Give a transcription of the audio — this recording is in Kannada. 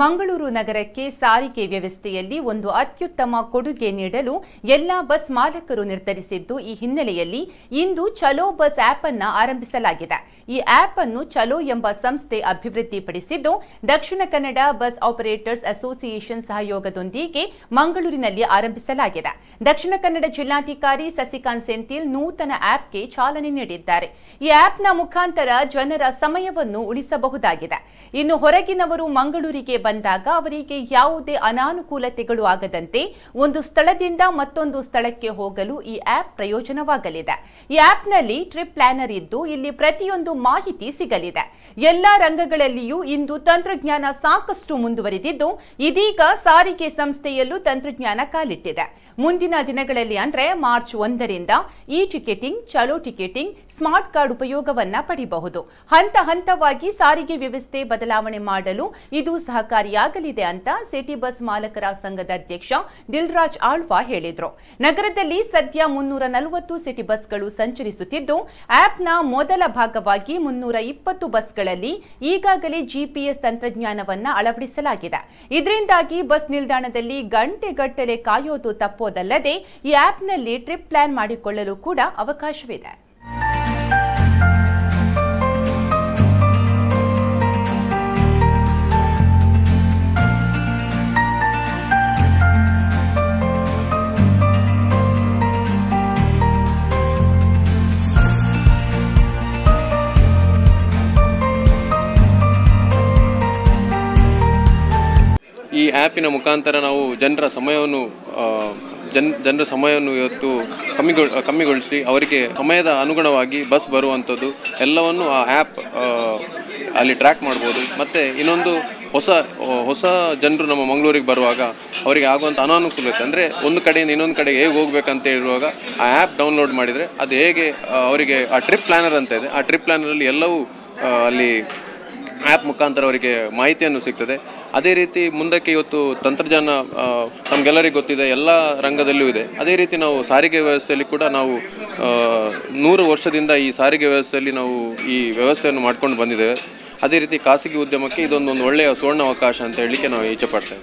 ಮಂಗಳೂರು ನಗರಕ್ಕೆ ಸಾರಿಗೆ ವ್ಯವಸ್ಥೆಯಲ್ಲಿ ಒಂದು ಅತ್ಯುತ್ತಮ ಕೊಡುಗೆ ನೀಡಲು ಎಲ್ಲಾ ಬಸ್ ಮಾಲಕರು ನಿರ್ಧರಿಸಿದ್ದು ಈ ಹಿನ್ನೆಲೆಯಲ್ಲಿ ಇಂದು ಚಲೋ ಬಸ್ ಆಪ್ ಅನ್ನು ಆರಂಭಿಸಲಾಗಿದೆ. ಈ ಆಪ್ ಅನ್ನು ಚಲೋ ಎಂಬ ಸಂಸ್ಥೆ ಅಭಿವೃದ್ಧಿಪಡಿಸಿದ್ದು, Dakshina Kannada bus operators association ಸಹಯೋಗದೊಂದಿಗೆ ಮಂಗಳೂರಿನಲ್ಲಿ ಆರಂಭಿಸಲಾಗಿದೆ. ದಕ್ಷಿಣ ಕನ್ನಡ ಜಿಲ್ಲಾಧಿಕಾರಿ ಸಸಿಕಾಂತ್ ಸೆಂಥಿಲ್ ನೂತನ ಆಪ್ಗೆ ಚಾಲನೆ ನೀಡಿದ್ದಾರೆ. ಈ ಆಪ್ನ ಮುಖಾಂತರ ಜನರ ಸಮಯವನ್ನು ಉಳಿಸಬಹುದಾಗಿದೆ. ಇನ್ನು ಹೊರಗಿನವರು ಮಂಗಳೂರಿಗೆ ಬಂದಾಗ ಅವರಿಗೆ ಯಾವುದೇ ಅನಾನುಕೂಲತೆಗಳು ಆಗದಂತೆ ಒಂದು ಸ್ಥಳದಿಂದ ಮತ್ತೊಂದು ಸ್ಥಳಕ್ಕೆ ಹೋಗಲು ಈ ಆಪ್ ಪ್ರಯೋಜನವಾಗಲಿದೆ. ಈ ಆಪ್ನಲ್ಲಿ ಟ್ರಿಪ್ ಪ್ಲಾನರ್ ಇದ್ದು ಇಲ್ಲಿ ಪ್ರತಿಯೊಂದು ಮಾಹಿತಿ ಸಿಗಲಿದೆ. ಎಲ್ಲಾ ರಂಗಗಳಲ್ಲಿಯೂ ಇಂದು ತಂತ್ರಜ್ಞಾನ ಸಾಕಷ್ಟು ಮುಂದುವರಿದಿದ್ದು, ಇದೀಗ ಸಾರಿಗೆ ಸಂಸ್ಥೆಯಲ್ಲೂ ತಂತ್ರಜ್ಞಾನ ಕಾಲಿಟ್ಟಿದೆ. ಮುಂದಿನ ದಿನಗಳಲ್ಲಿ ಅಂದ್ರೆ ಮಾರ್ಚ್ ಒಂದರಿಂದ e ticketing, Chalo ticketing, smart card ಉಪಯೋಗವನ್ನ ಪಡೆಯಬಹುದು ಹಂತ ಹಂತವಾಗಿ ಸಾರಿಗೆ ವ್ಯವಸ್ಥೆ ಬದಲಾವಣೆ ಮಾಡಲು ಇದು ಸಹಕಾರಿಯಾಗಲಿದೆ ಅಂತ ಸಿಟಿ ಬಸ್ ಮಾಲಕರ ಸಂಘದ ಅಧ್ಯಕ್ಷ ದಿಲ್ರಾಜ್ ಆಳ್ವಾ ಹೇಳಿದರು. ನಗರದಲ್ಲಿ ಸದ್ಯ ಮುನ್ನೂರ ನಲವತ್ತು ಸಿಟಿ ಬಸ್ಗಳು ಸಂಚರಿಸುತ್ತಿದ್ದು ಆಪ್ನ ಮೊದಲ ಭಾಗವಾಗಿ ಮುನ್ನೂರ ಇಪ್ಪತ್ತು ಬಸ್ಗಳಲ್ಲಿ ಈಗಾಗಲೇ ಜಿಪಿಎಸ್ ತಂತ್ರಜ್ಞಾನವನ್ನು ಅಳವಡಿಸಲಾಗಿದೆ. ಇದರಿಂದಾಗಿ ಬಸ್ ನಿಲ್ದಾಣದಲ್ಲಿ ಗಂಟೆಗಟ್ಟಲೆ ಕಾಯೋದು ತಪ್ಪೋದಲ್ಲದೆ ಈ ಆಪ್ನಲ್ಲಿ ಟ್ರಿಪ್ ಪ್ಲಾನ್ ಮಾಡಿಕೊಳ್ಳಲು ಕೂಡ ಅವಕಾಶವಿದೆ. ಈ ಆ್ಯಪಿನ ಮುಖಾಂತರ ನಾವು ಜನರ ಸಮಯವನ್ನು ಜನ್, ಜನರ ಸಮಯವನ್ನು ಇವತ್ತು ಕಮ್ಮಿಗೊಳ್, ಕಮ್ಮಿಗೊಳಿಸಿ ಅವರಿಗೆ ಸಮಯದ ಅನುಗುಣವಾಗಿ ಬಸ್ ಬರುವಂಥದ್ದು ಎಲ್ಲವನ್ನು ಆ ಆ್ಯಪ್ ಅಲ್ಲಿ ಟ್ರ್ಯಾಕ್ ಮಾಡ್ಬೋದು. ಮತ್ತು ಇನ್ನೊಂದು ಹೊಸ ಹೊಸ ಜನರು ನಮ್ಮ ಮಂಗಳೂರಿಗೆ ಬರುವಾಗ ಅವರಿಗೆ ಆಗುವಂಥ ಅನಾನುಕೂಲತೆ ಅಂದರೆ ಒಂದು ಕಡೆಯಿಂದ ಇನ್ನೊಂದು ಕಡೆಗೆ ಹೇಗೆ ಹೋಗ್ಬೇಕಂತ ಹೇಳುವಾಗ ಆ ಆ್ಯಪ್ ಡೌನ್ಲೋಡ್ ಮಾಡಿದರೆ ಅದು ಹೇಗೆ ಅವರಿಗೆ ಆ ಟ್ರಿಪ್ ಪ್ಲ್ಯಾನರ್ ಅಂತ ಇದೆ. ಆ ಟ್ರಿಪ್ ಪ್ಲ್ಯಾನರಲ್ಲಿ ಎಲ್ಲವೂ ಅಲ್ಲಿ ಆ್ಯಪ್ ಮುಖಾಂತರ ಅವರಿಗೆ ಮಾಹಿತಿಯನ್ನು ಸಿಗ್ತದೆ. ಅದೇ ರೀತಿ ಮುಂದಕ್ಕೆ ಇವತ್ತು ತಂತ್ರಜ್ಞಾನ ನಮಗೆಲ್ಲರಿಗೂ ಗೊತ್ತಿದೆ, ಎಲ್ಲ ರಂಗದಲ್ಲೂ ಇದೆ. ಅದೇ ರೀತಿ ನಾವು ಸಾರಿಗೆ ವ್ಯವಸ್ಥೆಯಲ್ಲಿ ಕೂಡ ನಾವು ನೂರು ವರ್ಷದಿಂದ ಈ ಸಾರಿಗೆ ವ್ಯವಸ್ಥೆಯಲ್ಲಿ ನಾವು ಈ ವ್ಯವಸ್ಥೆಯನ್ನು ಮಾಡ್ಕೊಂಡು ಬಂದಿದ್ದೇವೆ. ಅದೇ ರೀತಿ ಖಾಸಗಿ ಉದ್ಯಮಕ್ಕೆ ಇದೊಂದು ಒಂದು ಒಳ್ಳೆಯ ಸುವರ್ಣ ಅವಕಾಶ ಅಂತ ಹೇಳಲಿಕ್ಕೆ ನಾವು ಇಚ್ಛೆ ಪಡ್ತೇವೆ